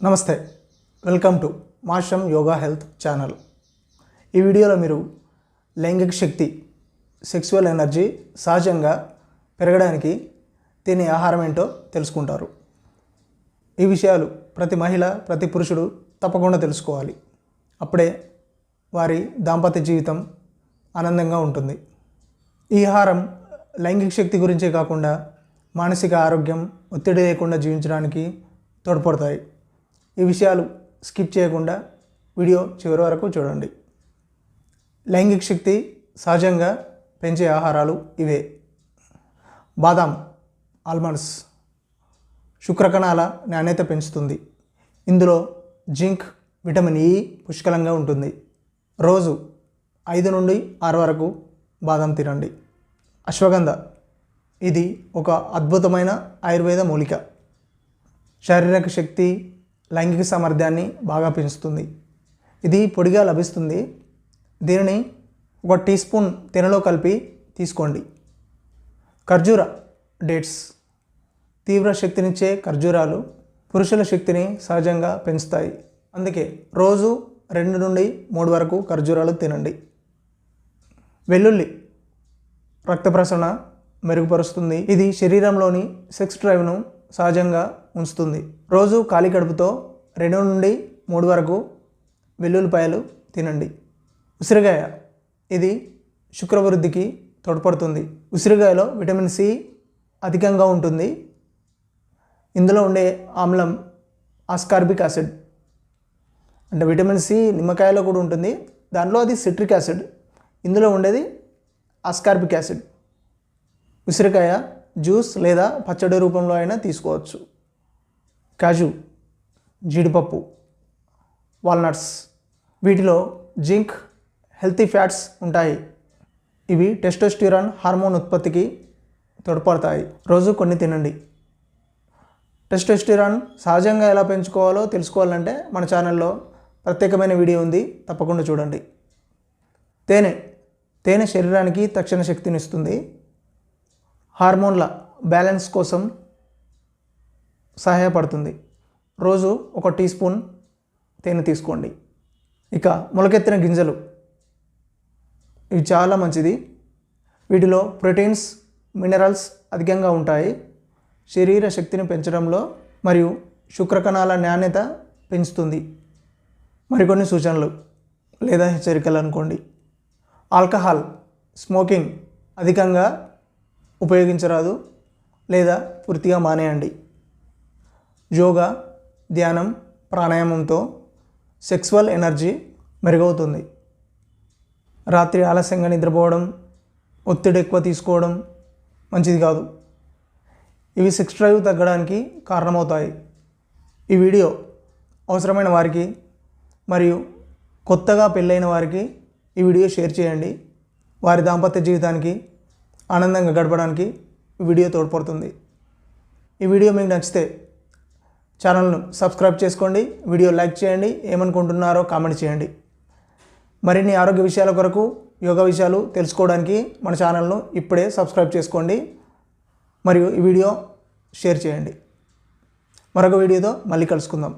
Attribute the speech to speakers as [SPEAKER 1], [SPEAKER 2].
[SPEAKER 1] నమస్తే welcome to మాషం yoga health channel. ఈ వీడియోలో మీరు లైంగిక శక్తి సెక్సువల్ ఎనర్జీ సహజంగా పెరగడానికి తినే ఆహారం ఏంటో తెలుసుకుంటారు. ఈ విషయాలు ప్రతి మహిళ ప్రతి పురుషుడు తప్పకుండా తెలుసుకోవాలి. అప్పుడే వారి దాంపత్య జీవితం ఆనందంగా ఉంటుంది. ఈ ఆహారం లైంగిక శక్తి గురించే కాకుండా మానసిక ఆరోగ్యం ఒత్తిడి లేకుండా జీవించడానికి తోడ్పడతాయి. ఈ విషయాలు స్కిప్ చేయకుండా వీడియో చివరి వరకు చూడండి. లైంగిక శక్తి సహజంగా పెంచే ఆహారాలు ఇవే. బాదాం ఆల్మండ్స్ శుక్రకణాల నాణ్యత పెంచుతుంది. ఇందులో జింక్ విటమిన్ ఈ పుష్కలంగా ఉంటుంది. రోజు ఐదు నుండి ఆరు వరకు బాదం తినండి. అశ్వగంధ ఇది ఒక అద్భుతమైన ఆయుర్వేద మూలిక. శారీరక శక్తి లైంగిక సామర్థ్యాన్ని బాగా పెంచుతుంది. ఇది పొడిగా లభిస్తుంది. దీనిని ఒక టీ స్పూన్ తేనెలో కలిపి తీసుకోండి. ఖర్జూర డేట్స్. తీవ్ర శక్తినిచ్చే ఖర్జూరాలు పురుషుల శక్తిని సహజంగా పెంచుతాయి. అందుకే రోజు రెండు నుండి మూడు వరకు ఖర్జూరాలు తినండి. వెల్లుల్లి రక్త ప్రసరణ మెరుగుపరుస్తుంది. ఇది శరీరంలోని సెక్స్ డ్రైవ్ను సహజంగా ఉంచుతుంది. రోజు ఖాళీ కడుపుతో రెండు నుండి మూడు వరకు వెల్లుల్లిపాయలు తినండి. ఉసిరికాయ ఇది శుక్రవృద్ధికి తోడ్పడుతుంది. ఉసిరికాయలో విటమిన్ సి అధికంగా ఉంటుంది. ఇందులో ఉండే ఆమ్లం ఆస్కార్బిక్ యాసిడ్. అంటే విటమిన్ సి నిమ్మకాయలో కూడా ఉంటుంది. దాంట్లో అది సిట్రిక్ యాసిడ్. ఇందులో ఉండేది ఆస్కార్బిక్ యాసిడ్. ఉసిరికాయ జ్యూస్ లేదా పచ్చడి రూపంలో అయినా తీసుకోవచ్చు. కాజు జీడిపప్పు వాల్నట్స్. వీటిలో జింక్ హెల్తీ ఫ్యాట్స్ ఉంటాయి. ఇవి టెస్టోస్టిరాన్ హార్మోన్ ఉత్పత్తికి తోడ్పడతాయి. రోజు కొన్ని తినండి. టెస్టోస్టిరాన్ సహజంగా ఎలా పెంచుకోవాలో తెలుసుకోవాలంటే మన ఛానల్లో ప్రత్యేకమైన వీడియో ఉంది. తప్పకుండా చూడండి. తేనె. తేనె శరీరానికి తక్షణ శక్తినిస్తుంది హార్మోన్ల బ్యాలెన్స్ కోసం సహాయపడుతుంది. రోజు ఒక టీ స్పూన్ తేనె తీసుకోండి. ఇక మొలకెత్తిన గింజలు. ఇవి చాలా మంచిది. వీటిలో ప్రోటీన్స్ మినరల్స్ అధికంగా ఉంటాయి. శరీర శక్తిని పెంచడంలో మరియు శుక్రకణాల నాణ్యత పెంచుతుంది. మరికొన్ని సూచనలు లేదా హెచ్చరికలు అనుకోండి. ఆల్కహాల్ స్మోకింగ్ అధికంగా ఉపయోగించరాదు లేదా పూర్తిగా మానేయండి. యోగా ధ్యానం ప్రాణాయామంతో సెక్సువల్ ఎనర్జీ మెరుగవుతుంది. రాత్రి ఆలస్యంగా నిద్రపోవడం ఒత్తిడి ఎక్కువ తీసుకోవడం మంచిది కాదు. ఇవి సెక్స్ డ్రైవ్ తగ్గడానికి కారణమవుతాయి. ఈ వీడియో అవసరమైన వారికి మరియు కొత్తగా పెళ్ళైన వారికి ఈ వీడియో షేర్ చేయండి. వారి దాంపత్య జీవితానికి ఆనందంగా గడపడానికి వీడియో తోడ్పడుతుంది. ఈ వీడియో మీకు నచ్చితే ఛానల్ను సబ్స్క్రైబ్ చేసుకోండి వీడియో లైక్ చేయండి ఏమనుకుంటున్నారో కామెంట్ చేయండి. మరిన్ని ఆరోగ్య విషయాల కొరకు యోగా విషయాలు తెలుసుకోవడానికి మన ఛానల్ను ఇప్పుడే సబ్స్క్రైబ్ చేసుకోండి మరియు ఈ వీడియో షేర్ చేయండి. మరొక వీడియోతో మళ్ళీ కలుసుకుందాం.